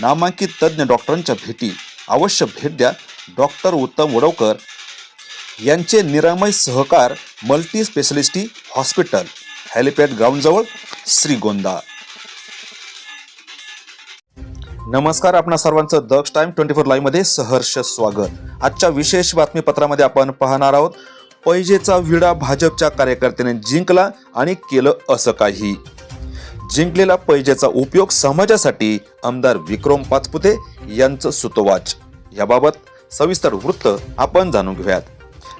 नामांकित तज्ज्ञ डॉक्टरांच्या भेटी. अवश्य भेट द्या. डॉक्टर उत्तम वडवकर यांचे Niramay Sahakar multi speciality hospital helipad ग्राउंडजवळ Shrigonda नमस्कार आपणा सर्वांचं दक्ष टाइम ट्वेंटी फोर लाईव्हमध्ये सहर्ष स्वागत. आजच्या विशेष बातमीपत्रामध्ये आपण पाहणार आहोत पैजेचा विडा भाजपच्या कार्यकर्त्याने जिंकला आणि केलं असं काही. जिंकलेला पैजेचा उपयोग समाजासाठी आमदार विक्रम पाचपुते यांचं सुतोवाच. याबाबत सविस्तर वृत्त आपण जाणून घेऊयात.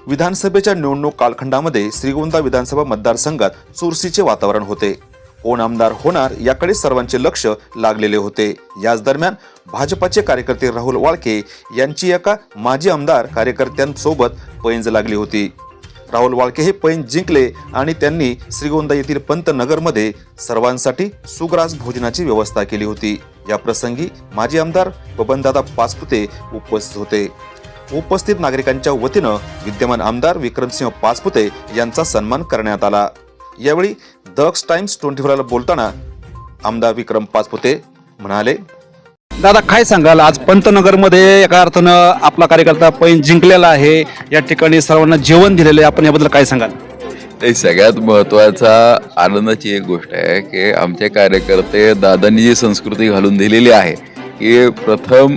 विधानसभेच्या निवडणूक कालखंडामध्ये श्रीगोंदा विधानसभा मतदारसंघात चुरशीचे वातावरण होते. कोण आमदार होणार याकडे सर्वांचे लक्ष लागलेले होते. याच दरम्यान भाजपाचे कार्यकर्ते राहुल वाळके यांची एका माजी आमदार कार्यकर्त्यांसोबत पैंज लागली होती. राहुल वाळके हे पैन जिंकले आणि त्यांनी श्रीगोंदा येथील पंतनगरमध्ये सर्वांसाठी सुग्रास भोजनाची व्यवस्था केली होती. या प्रसंगी माजी आमदार बबनदादा पाचपुते उपस्थित होते. उपस्थित नागरिकांच्या वतीनं विद्यमान आमदार विक्रमसिंह पाचपुते यांचा सन्मान करण्यात आला. यावेळी दक्ष टाइम्स ट्वेंटी फोरला बोलताना आमदार विक्रम पाचपुते म्हणाले दादा काय सांगाल? आज पंतनगरमध्ये एका अर्थानं आपला कार्यकर्ता पैन जिंकलेला आहे. या ठिकाणी सर्वांना जेवण दिलेलं आहे. आपण याबद्दल काय सांगाल? ते सगळ्यात महत्त्वाचा आनंदाची एक गोष्ट आहे की आमचे कार्यकर्ते दादांनी जी संस्कृती घालून दिलेली आहे की प्रथम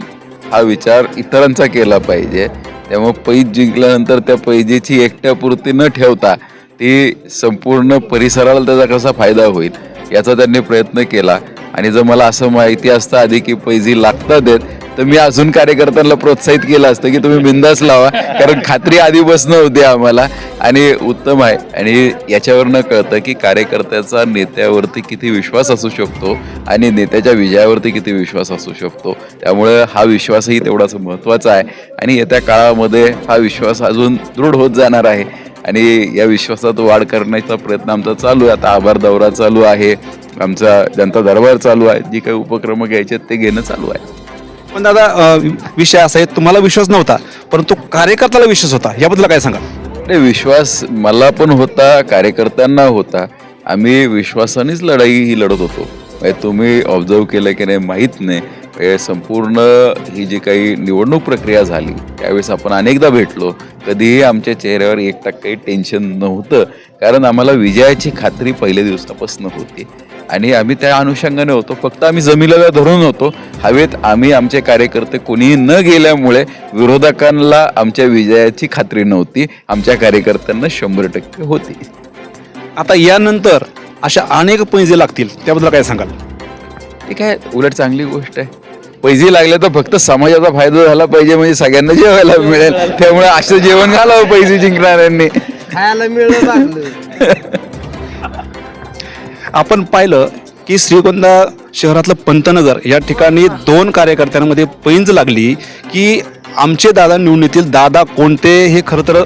हा विचार इतरांचा केला पाहिजे. त्यामुळे पैज जिंकल्यानंतर त्या पैजेची एकट्यापुरती न ठेवता ती संपूर्ण परिसराला त्याचा कसा फायदा होईल याचा त्यांनी प्रयत्न केला. आणि जर मला असं माहिती असतं आधी की पैजी लागतात देत तर मी अजून कार्यकर्त्यांना प्रोत्साहित केलं असतं की तुम्ही बिंदास लावा कारण खात्री आधी बसणं होते आम्हाला. आणि उत्तम आहे. आणि याच्यावरनं कळतं की कार्यकर्त्याचा नेत्यावरती किती विश्वास असू शकतो आणि नेत्याच्या विजयावरती किती विश्वास असू शकतो. त्यामुळे हा विश्वासही तेवढाच महत्त्वाचा आहे. आणि येत्या काळामध्ये हा विश्वास अजून दृढ होत जाणार आहे. आणि या विश्वासात वाढ करण्याचा प्रयत्न आमचा चालू आहे. आता आभार दौरा चालू आहे. आमचा जनता दरबार चालू आहे. जी काही उपक्रम घ्यायचे आहेत ते घेणं चालू आहे. पण दादा अं, विषय असा आहे तुम्हाला विश्वास नव्हता परंतु कार्यकर्त्याला विश्वास होता. याबद्दल काय सांगाल? नाही विश्वास मला पण होता कार्यकर्त्यांना होता. आम्ही विश्वासानेच लढाई ही लढत होतो. म्हणजे तुम्ही ऑब्झर्व केलं की नाही माहीत नाही. म्हणजे संपूर्ण ही जी काही निवडणूक प्रक्रिया झाली त्यावेळेस आपण अनेकदा भेटलो. कधीही आमच्या चेहऱ्यावर एक टक्काही टेन्शन नव्हतं. कारण आम्हाला विजयाची खात्री पहिल्या दिवसापासून होती. आणि आम्ही त्या अनुषंगाने होतो. फक्त आम्ही जमिलेला धरून होतो. हवेत आम्ही आमचे कार्यकर्ते कोणीही न गेल्यामुळे विरोधकांना आमच्या विजयाची खात्री नव्हती. आमच्या कार्यकर्त्यांना शंभर टक्के होती. आता यानंतर अशा अनेक पैजे लागतील त्याबद्दल काय सांगाल? ठीक आहे उलट चांगली गोष्ट आहे. पैसे लागले तर फक्त समाजाचा फायदा झाला पाहिजे म्हणजे सगळ्यांना जेवायला मिळेल. त्यामुळे असं जेवण घालावं पैसे जिंकणाऱ्यांनी. खायला मिळलं लागलं आपण पाहिलं की श्रीगोंदा शहरातलं पंतनगर या ठिकाणी दोन कार्यकर्त्यांमध्ये पैंज लागली की आमचे दादा निवडून येतील. दादा कोणते? हे खरं तर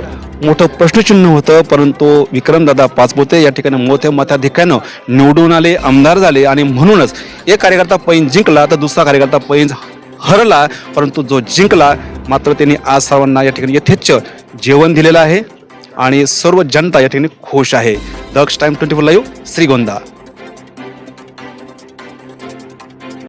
मोठं प्रश्नचिन्ह होतं परंतु विक्रमदादा पाचपोते या ठिकाणी मोठ्या मताधिक्यानं निवडून आले आमदार झाले आणि म्हणूनच एक कार्यकर्ता पैंज जिंकला तर दुसरा कार्यकर्ता पैंज हरला परंतु जो जिंकला मात्र त्यांनी आज सर्वांना या ठिकाणी यथेच्छ जेवण दिलेलं आहे आणि सर्व जनता या ठिकाणी खुश आहे. Daksh time twenty four live Shrigonda.